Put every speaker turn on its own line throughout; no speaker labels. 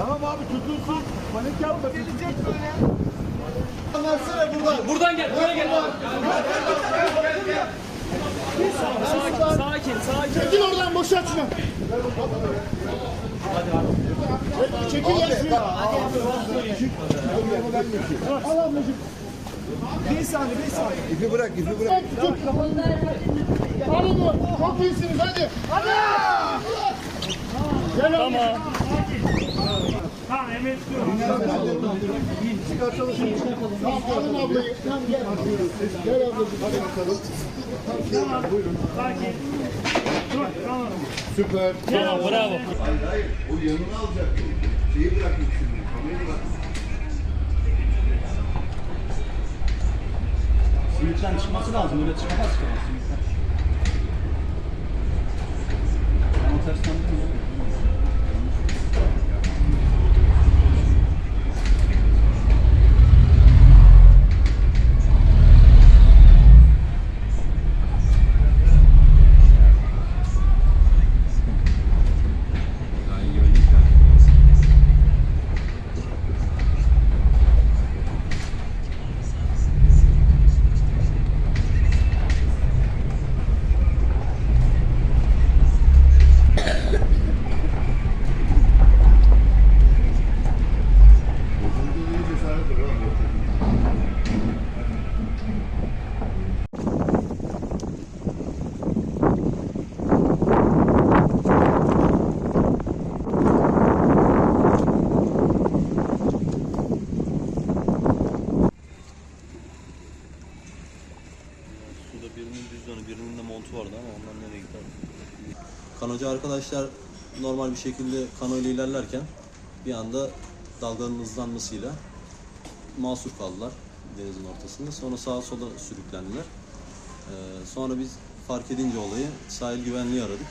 Tamam abi tutulsun. Panik yapma. Gelecek böyle. Anlatsana buradan.
Buradan gel, buraya gel abi. Sakin, sakin, sakin.
Çekil oradan boşalt şunu. Çekil ya şunu. Al ablacığım. Bir saniye, bir saniye.
İpi bırak, ipi bırak.
Tut. Al onu. Çok iyisiniz hadi. Hadi. Gel tamam.
Tamam, Emre tutuyorum.
Çıkartalım. Tamam alın ablayı. Tamam gel. Gel ablacığım. Hadi bakalım.
Sakin. Dur, tamam.
Süper.
Tamam, bravo.
Hayır hayır, o yanına alacak. Şeyi bırakın şimdi, kamerayı bırak.
Simit'ten çıkması lazım. Öyle çıkamaz ki. Ben o tersten bilmiyorum.
Bozuldu
vardı ama onlar nereye gitti? Kanocu arkadaşlar normal bir şekilde kano ile ilerlerken bir anda dalganın hızlanmasıyla mahsur kaldılar denizin ortasında. Sonra sağa sola sürüklendiler. Ee, sonra biz fark edince olayı sahil güvenliği aradık.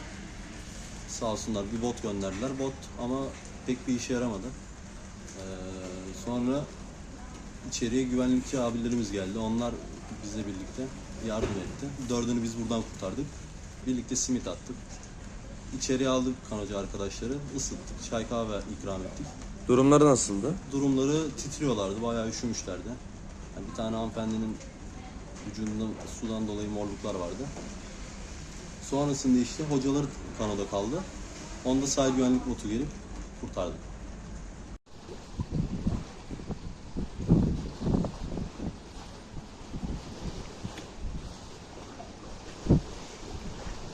Sağ olsunlar bir bot gönderdiler. Bot ama pek bir işe yaramadı. Ee, sonra İçeriye güvenlikçi abilerimiz geldi. Onlar bizle birlikte yardım etti. Dördünü biz buradan kurtardık. Birlikte simit attık. İçeriye aldık kanocu arkadaşları. ısıttık. Çay kahve ikram ettik.
Durumları nasıldı?
Durumları titriyorlardı. Bayağı üşümüşlerdi. Yani bir tane hanımefendinin vücudunda sudan dolayı morluklar vardı. Sonrasında işte hocaları kanoda kaldı. Onda sahil güvenlik botu gelip kurtardı.